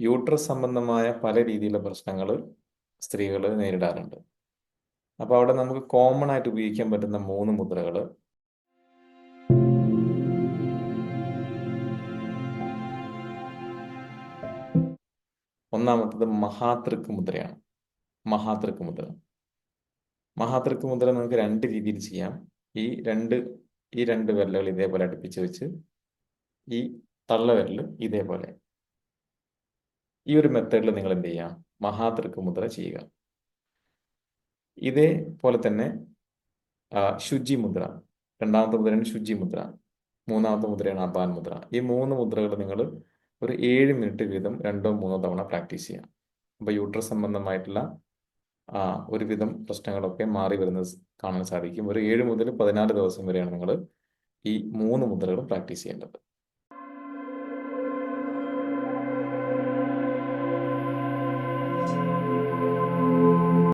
Uterus സംബന്ധമായ പല രീതിയിലുള്ള പ്രശ്നങ്ങൾ സ്ത്രീകൾ നേരിടാറുണ്ട്. അപ്പോൾ അവിടെ നമുക്ക് കോമൺ ആയിട്ട് ഉപയോഗിക്കാൻ പറ്റുന്ന മൂന്ന് മുദ്രകൾ ഒന്നാമത്തത് മഹാതൃക്ക് മുദ്രയാണ്. മഹാതൃക്ക് മുദ്ര. മഹാതൃക്ക് മുദ്ര നമുക്ക് രണ്ട് രീതിയിൽ ചെയ്യാം. ഈ രണ്ട് ഈ രണ്ട് വിരലുകൾ ഇതേപോലെ അടുപ്പിച്ച് വെച്ച് ഈ തള്ളവിരൽ ഇതേപോലെ ഈ ഒരു മെത്തേഡിൽ നിങ്ങൾ എന്ത് ചെയ്യുക മഹാതൃക്ക് മുദ്ര ചെയ്യുക. ഇതേപോലെ തന്നെ ശുചി മുദ്ര. രണ്ടാമത്തെ മുദ്രയാണ് ശുചി മുദ്ര. മൂന്നാമത്തെ മുദ്രയാണ് അപാൻ മുദ്ര. ഈ മൂന്ന് മുദ്രകൾ നിങ്ങൾ ഒരു ഏഴ് മിനിറ്റ് വീതം രണ്ടോ മൂന്നോ തവണ പ്രാക്ടീസ് ചെയ്യാം. അപ്പോൾ യൂട്രസ് സംബന്ധമായിട്ടുള്ള ഒരുവിധം പ്രശ്നങ്ങളൊക്കെ മാറി വരുന്നത് കാണാൻ സാധിക്കും. ഒരു ഏഴ് മുതൽ പതിനാല് ദിവസം വരെയാണ് നിങ്ങൾ ഈ മൂന്ന് മുദ്രകളും പ്രാക്ടീസ് ചെയ്യേണ്ടത്.